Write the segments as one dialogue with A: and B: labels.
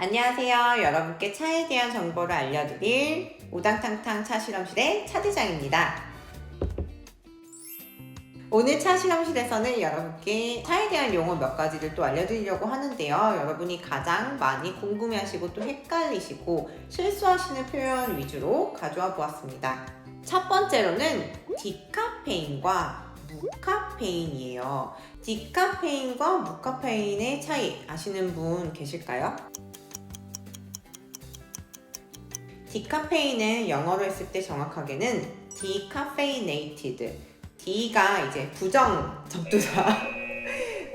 A: 안녕하세요. 여러분께 차에 대한 정보를 알려드릴 우당탕탕 차 실험실의 차 대장입니다. 오늘 차 실험실에서는 여러분께 차에 대한 용어 몇 가지를 또 알려드리려고 하는데요. 여러분이 가장 많이 궁금해하시고 또 헷갈리시고 실수하시는 표현 위주로 가져와 보았습니다. 첫 번째로는 디카페인과 무카페인이에요. 디카페인과 무카페인의 차이 아시는 분 계실까요? 디카페인은 영어로 했을 때 정확하게는 decaffeinated. D가 이제 부정 접두사.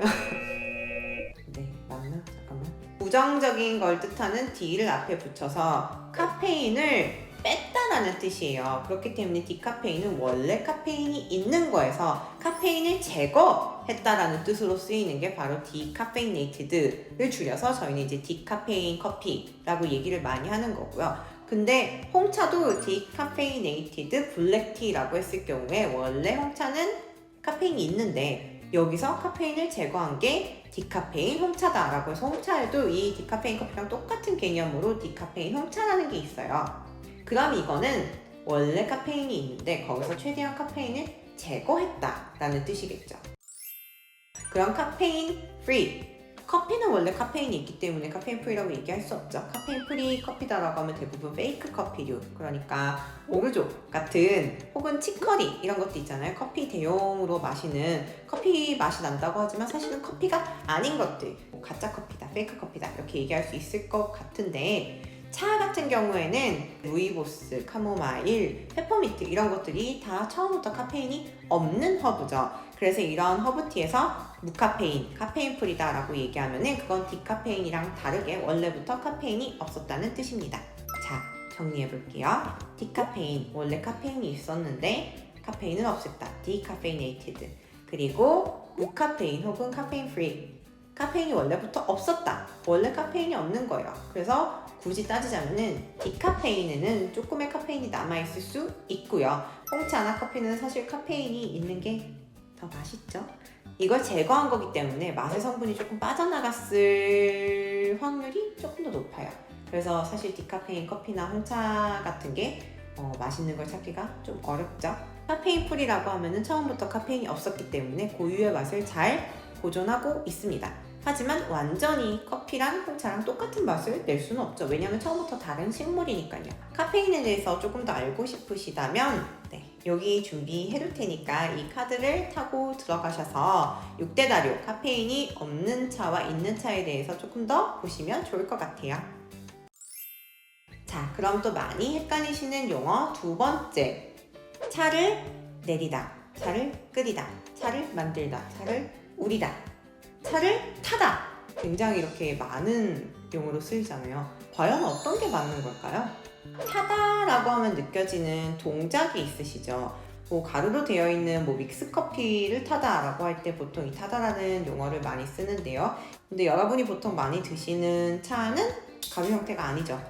A: 네, 맞나? 잠깐만. 부정적인 걸 뜻하는 D를 앞에 붙여서 카페인을 뺐다라는 뜻이에요. 그렇기 때문에 디카페인은 원래 카페인이 있는 거에서 카페인을 제거했다라는 뜻으로 쓰이는 게 바로 decaffeinated를 줄여서 저희는 이제 디카페인 커피라고 얘기를 많이 하는 거고요. 근데 홍차도 디카페이네이티드 블랙티라고 했을 경우에 원래 홍차는 카페인이 있는데 여기서 카페인을 제거한 게 디카페인 홍차다라고 해서 홍차에도 이 디카페인 커피랑 똑같은 개념으로 디카페인 홍차라는 게 있어요. 그럼 이거는 원래 카페인이 있는데 거기서 최대한 카페인을 제거했다라는 뜻이겠죠. 그럼 카페인 프리 커피는 원래 카페인이 있기 때문에 카페인 프리라고 얘기할 수 없죠. 카페인 프리 커피다라고 하면 대부분 페이크 커피류. 그러니까 오르조 같은 혹은 치커리 이런 것도 있잖아요. 커피 대용으로 마시는 커피 맛이 난다고 하지만 사실은 커피가 아닌 것들. 뭐 가짜 커피다, 페이크 커피다 이렇게 얘기할 수 있을 것 같은데 차 같은 경우에는 루이보스, 카모마일, 페퍼민트 이런 것들이 다 처음부터 카페인이 없는 허브죠. 그래서 이런 허브티에서 무카페인, 카페인 프리다 라고 얘기하면은 그건 디카페인이랑 다르게 원래부터 카페인이 없었다는 뜻입니다. 자, 정리해 볼게요. 디카페인, 원래 카페인이 있었는데 카페인은 없앴다. 디카페이네이티드. 그리고 무카페인 혹은 카페인 프리. 카페인이 원래부터 없었다. 원래 카페인이 없는 거예요. 그래서 굳이 따지자면은 디카페인에는 조금의 카페인이 남아있을 수 있고요. 홍차나 커피는 사실 카페인이 있는 게 더 맛있죠. 이걸 제거한 거기 때문에 맛의 성분이 조금 빠져나갔을 확률이 조금 더 높아요. 그래서 사실 디카페인 커피나 홍차 같은 게 어, 맛있는 걸 찾기가 좀 어렵죠. 카페인 풀이라고 하면은 처음부터 카페인이 없었기 때문에 고유의 맛을 잘 보존하고 있습니다. 하지만 완전히 커피랑 홍차랑 똑같은 맛을 낼 수는 없죠. 왜냐하면 처음부터 다른 식물이니까요. 카페인에 대해서 조금 더 알고 싶으시다면 네, 여기 준비해 둘 테니까 이 카드를 타고 들어가셔서 6대 다료 카페인이 없는 차와 있는 차에 대해서 조금 더 보시면 좋을 것 같아요. 자, 그럼 또 많이 헷갈리시는 용어 두 번째. 차를 내리다, 차를 끓이다, 차를 만들다, 차를 우리다, 차를 타다. 굉장히 이렇게 많은 용어로 쓰이잖아요. 과연 어떤 게 맞는 걸까요? 타다 라고 하면 느껴지는 동작이 있으시죠. 뭐 가루로 되어 있는 뭐 믹스 커피를 타다라고 할 때 보통 이 타다라는 용어를 많이 쓰는데요. 근데 여러분이 보통 많이 드시는 차는 가루 형태가 아니죠.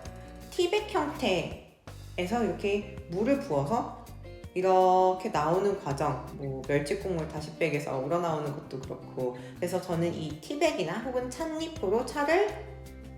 A: 티백 형태에서 이렇게 물을 부어서 이렇게 나오는 과정, 뭐 멸치 국물 다시 백에서 우러나오는 것도 그렇고 그래서 저는 이 티백이나 혹은 찻잎으로 차를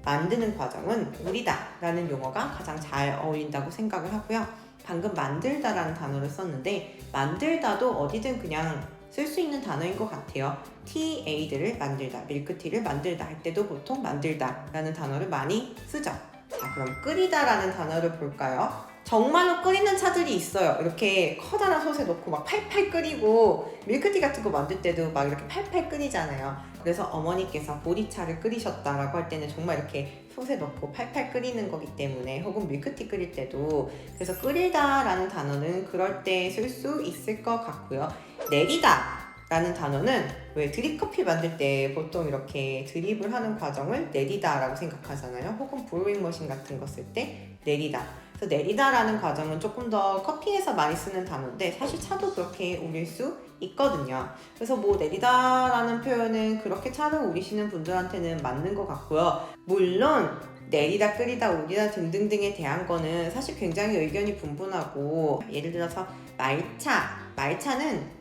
A: 만드는 과정은 우리다 라는 용어가 가장 잘 어울린다고 생각을 하고요. 방금 만들다라는 단어를 썼는데 만들다도 어디든 그냥 쓸 수 있는 단어인 것 같아요. 티 에이드를 만들다, 밀크티를 만들다 할 때도 보통 만들다라는 단어를 많이 쓰죠. 자, 그럼 끓이다라는 단어를 볼까요? 정말로 끓이는 차들이 있어요. 이렇게 커다란 솥에 넣고 막 팔팔 끓이고 밀크티 같은 거 만들 때도 막 이렇게 팔팔 끓이잖아요. 그래서 어머니께서 보리차를 끓이셨다라고 할 때는 정말 이렇게 솥에 넣고 팔팔 끓이는 거기 때문에 혹은 밀크티 끓일 때도 그래서 끓이다라는 단어는 그럴 때 쓸 수 있을 것 같고요. 내리다 라는 단어는 왜 드립커피 만들 때 보통 이렇게 드립을 하는 과정을 내리다 라고 생각하잖아요. 혹은 브루잉 머신 같은 거 쓸 때 내리다. 그래서 내리다라는 과정은 조금 더 커피에서 많이 쓰는 단어인데 사실 차도 그렇게 우릴 수 있거든요. 그래서 뭐 내리다라는 표현은 그렇게 차를 우리시는 분들한테는 맞는 것 같고요. 물론 내리다 끓이다 우리다 등등등에 대한 거는 사실 굉장히 의견이 분분하고 예를 들어서 말차 말차는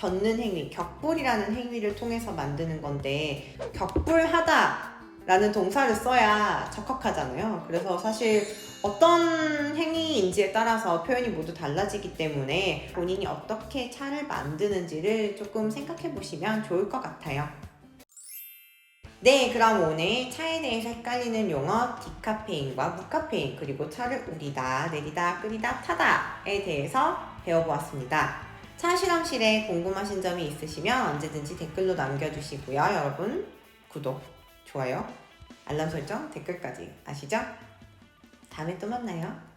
A: 젓는 행위, 격불이라는 행위를 통해서 만드는 건데 격불하다 라는 동사를 써야 적합하잖아요. 그래서 사실 어떤 행위인지에 따라서 표현이 모두 달라지기 때문에 본인이 어떻게 차를 만드는지를 조금 생각해 보시면 좋을 것 같아요. 네, 그럼 오늘 차에 대해서 헷갈리는 용어 디카페인과 무카페인 그리고 차를 우리다, 내리다, 끓이다, 타다에 대해서 배워보았습니다. 차 실험실에 궁금하신 점이 있으시면 언제든지 댓글로 남겨주시고요. 여러분 구독, 좋아요, 알람 설정, 댓글까지 아시죠? 다음에 또 만나요.